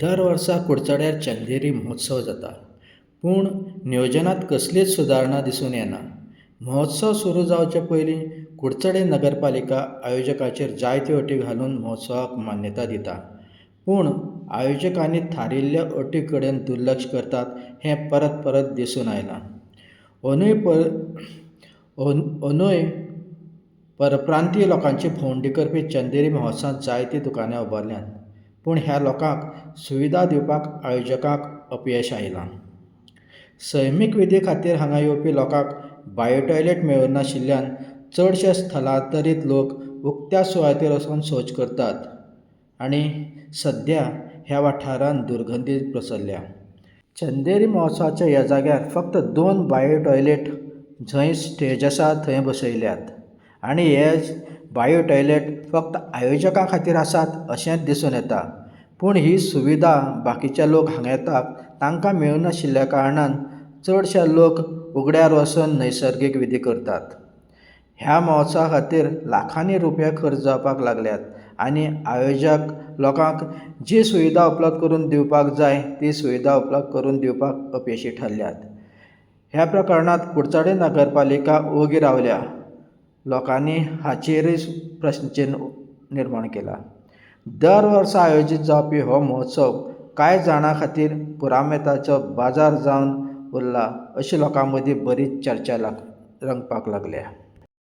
दर वर्सा कुडचड्यार चंदेरी महोत्सव जाता. पूण नियोजनांत कसलीच सुदारणा दिसून येना. महोत्सव सुरू जावचे पयलीं कुडचडे नगरपालिका आयोजकाचेर जायत्यो अटी घालून महोत्सवाक मान्यता दिता. पूण आयोजकांनी थारिल्ल्या अटी कडेन दुर्लक्ष करतात हें परत परत दिसून आयलां अंदूय पर अंदूय परप्रांतीय लोकांची भोंवडी करपी चंदेरी महोत्सवांत जायतीं दुकानां उबारल्यांत पूण ह्या लोकांक सुविधा दिवपाक आयोजकांक अपयश आयलां. सैमीक विधी खातीर हांगा येवपी लोकांक बायो टॉयलेट मेळनाशिल्ल्यान चडशे स्थलांतरीत लोक उक्त्या सुवातेर वचून शौच करतात आनी सद्या ह्या वाठारांत दुर्गंधी प्रसरल्या चंदेरी महोत्सवाच्या ह्या जाग्यार फक्त दोन बायो टॉयलेट जंय स्टेज आसा थंय बसयल्यात. आनी हे बायो टॉयलेट फक्त आयोजकां खातीर आसात अशेंच दिसून येता. पूण ही सुविधा बाकीचे लोक हांगा येतात तांकां मेळनाशिल्ल्या कारणान चडशे लोक उगड्यार वचून नैसर्गीक विधी करतात. ह्या महोत्सवा खातीर लाखांनी रुपया खर्च जावपाक लागल्यात आनी आयोजक लोकांक जी सुविधा उपलब्ध करून दिवपाक जाय ती सुविधा उपलब्ध करून दिवपाक अपेशी ठरल्यात. ह्या प्रकरणांत कुडचडे नगरपालिका ओगी रावल्या. लोकांनी हाचेरय प्रस्नचिन्न निर्माण केला. दर वर्सा आयोजीत जावपी हो महोत्सव कांय जाणां खातीर पुरामेताचो बाजार जावन उरला अशी लोकां मदीं बरीच चर्चा रंगपाक लागल्या.